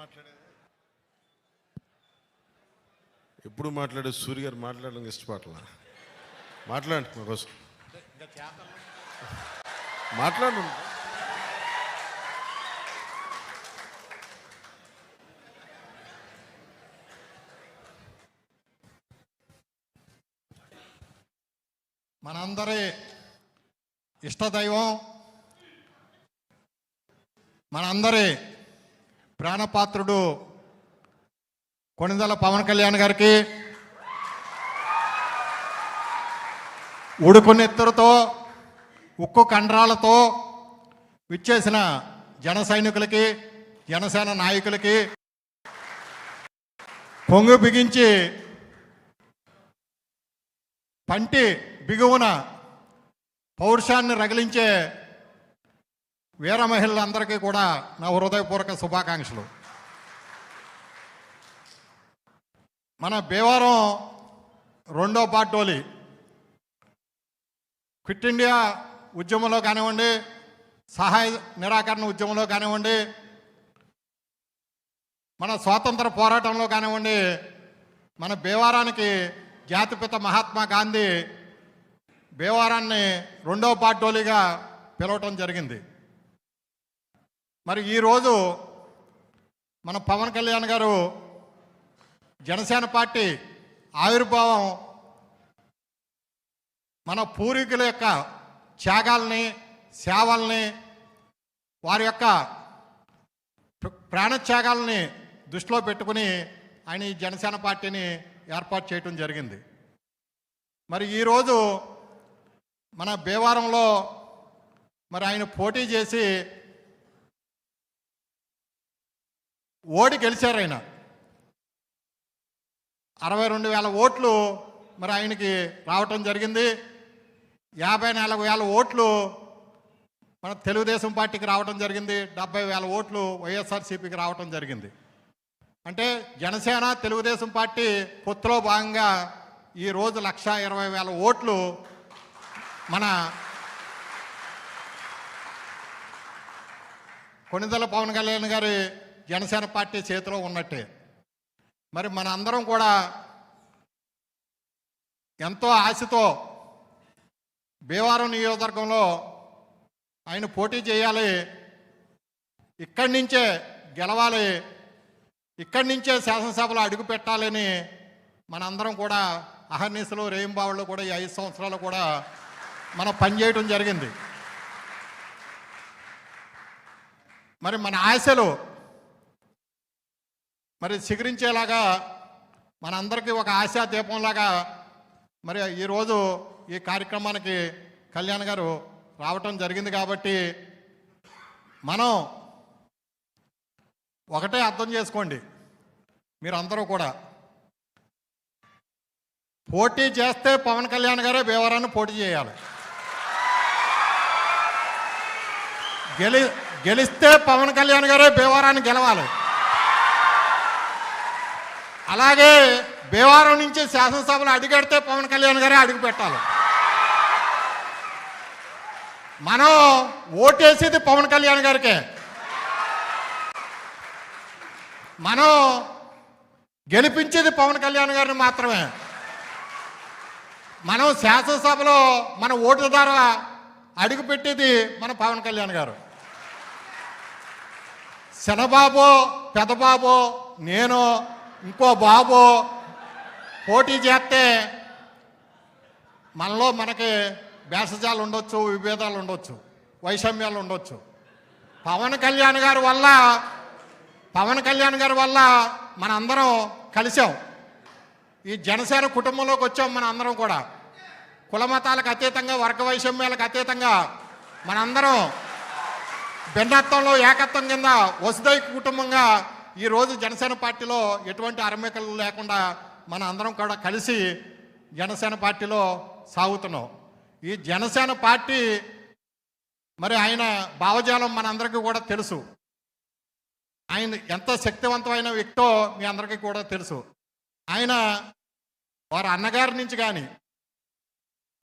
మాట్లాడేది? ఎప్పుడు మాట్లాడే సూర్య గారు మాట్లాడడం ఇష్టపడలా మాట్లాడండి మా కోసం మాట్లాడు. మనందరి ఇష్టదైవం మనందరి ప్రాణపాత్రుడు కొణిదల పవన్ కళ్యాణ్ గారికి ఉడుకునెత్తురుతో ఉక్కు కండరాలతో విచ్చేసిన జన సైనికులకి జనసేన నాయకులకి పొంగు బిగించి పంటి బిగువున పౌరుషాన్ని రగిలించే వీర మహిళలందరికీ కూడా నా హృదయపూర్వక శుభాకాంక్షలు. మన భీమవరం రెండో పాటోలి క్విట్ ఇండియా ఉద్యమంలో కానివ్వండి సహాయ నిరాకరణ ఉద్యమంలో కానివ్వండి మన స్వాతంత్ర పోరాటంలో కానివ్వండి మన భీవారానికి జాతిపిత మహాత్మా గాంధీ భీవారాన్ని రెండో పార్టోలీగా పిలవటం జరిగింది. మరి ఈరోజు మన పవన్ కళ్యాణ్ గారు జనసేన పార్టీ ఆవిర్భావం మన పూర్వీకుల యొక్క త్యాగాల్ని సేవల్ని వారి యొక్క ప్ర- ప్రాణత్యాగాల్ని దృష్టిలో పెట్టుకుని ఆయన ఈ జనసేన పార్టీని ఏర్పాటు చేయటం జరిగింది. మరి ఈరోజు మన భీవారంలో మరి ఆయన పోటీ చేసి ఓడి గెలిచారు ఆయన. అరవై రెండు వేల ఓట్లు మరి ఆయనకి రావటం జరిగింది. యాభై నాలుగు వేల ఓట్లు మన తెలుగుదేశం పార్టీకి రావటం జరిగింది. డెబ్బై వేల ఓట్లు వైఎస్ఆర్సీపీకి రావటం జరిగింది. అంటే జనసేన తెలుగుదేశం పార్టీ పొత్తులో భాగంగా ఈ రోజు లక్ష ఇరవై వేల ఓట్లు మన కొనిదల పవన్ కళ్యాణ్ గారి జనసేన పార్టీ చేతిలో ఉన్నట్టే. మరి మన అందరం కూడా ఎంతో ఆశతో భీమవరం నియోజకవర్గంలో ఆయన పోటీ చేయాలి. ఇక్కడి నుంచే గెలవాలి. ఇక్కడి నుంచే శాసనసభలో అడుగు పెట్టాలని మనందరం కూడా అహర్నిశలు రేయింబావుల్లో కూడా ఈ ఐదు సంవత్సరాలు కూడా మనం పనిచేయటం జరిగింది. మరి మన ఆశలు మరి చిగురించేలాగా మనందరికీ ఒక ఆశా దీపంలాగా మరి ఈరోజు ఈ కార్యక్రమానికి కళ్యాణ్ గారు రావటం జరిగింది కాబట్టి మనం ఒకటే అర్థం చేసుకోండి మీరు అందరూ కూడా. పోటీ చేస్తే పవన్ కళ్యాణ్ గారే భీమవరాన్ని పోటీ చేయాలి. గెలి గెలిస్తే పవన్ కళ్యాణ్ గారే భీమవరాన్ని గెలవాలి. అలాగే భీమవరం నుంచి శాసనసభలో అడిగడితే పవన్ కళ్యాణ్ గారే అడుగు పెట్టాలి. మనం ఓటేసేది పవన్ కళ్యాణ్ గారికే. మనం గెలిపించేది పవన్ కళ్యాణ్ గారిని మాత్రమే. మనం శాసనసభలో మన ఓటు ద్వారా అడుగుపెట్టేది మన పవన్ కళ్యాణ్ గారు. శనబాబో పెదబాబో నేను ఇంకో బాబు పోటీ చేస్తే మనలో మనకి భేషజాలు ఉండొచ్చు విభేదాలు ఉండొచ్చు వైషమ్యాలు ఉండొచ్చు. పవన్ కళ్యాణ్ గారి వల్ల పవన్ కళ్యాణ్ గారి వల్ల మన అందరం కలిసాం ఈ జనసేన కుటుంబంలోకి వచ్చాం మన అందరం కూడా కులమతాలకు అతీతంగా వర్గ వైషమ్యాలకు అతీతంగా మనందరం భిన్నత్వంలో ఏకత్వం కింద వసుదైక కుటుంబంగా ఈరోజు జనసేన పార్టీలో ఎటువంటి అరమేకలు లేకుండా మన అందరం కూడా కలిసి జనసేన పార్టీలో సాగుతున్నాం. ఈ జనసేన పార్టీ మరి ఆయన భావజాలం మనందరికీ కూడా తెలుసు. ఆయన ఎంత శక్తివంతమైన వ్యక్తో మీ అందరికీ కూడా తెలుసు. ఆయన వారి అన్నగారి నుంచి కానీ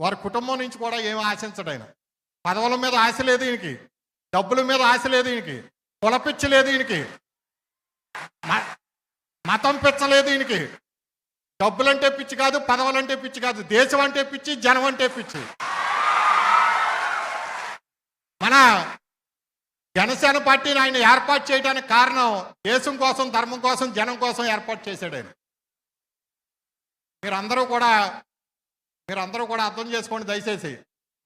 వారి కుటుంబం నుంచి కూడా ఏమి ఆశించడు ఆయన. పదవుల మీద ఆశ లేదు ఈయనకి డబ్బుల మీద ఆశ లేదు ఈయనకి కులపిచ్చి లేదు ఈయనకి. మతం పిచ్చలేదు ఈయనకి డబ్బులంటే పిచ్చి కాదు పదవులంటే పిచ్చి కాదు దేశం అంటే పిచ్చి జనం అంటే పిచ్చి. మన జనసేన పార్టీని ఆయన ఏర్పాటు చేయడానికి కారణం దేశం కోసం ధర్మం కోసం జనం కోసం ఏర్పాటు చేశాడు ఆయన. మీరందరూ కూడా మీరందరూ కూడా అర్థం చేసుకోండి దయచేసి.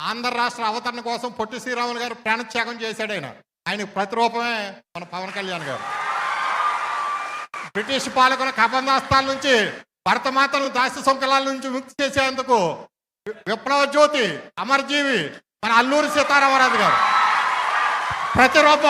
ఆంధ్ర రాష్ట్ర అవతరణ కోసం పొట్టి శ్రీరాములు గారు ప్రాణత్యాగం చేశాడు ఆయన. ఆయన ప్రతిరూపమే మన పవన్ కళ్యాణ్ గారు. బ్రిటిష్ పాలకుల కబంధాస్తాల నుంచి భరతమాతను దాస్య సంకలాల నుంచి ముక్తి చేసేందుకు విప్లవ జ్యోతి అమరజీవి మన అల్లూరి సీతారామరాజు గారు. ప్రతిరూపం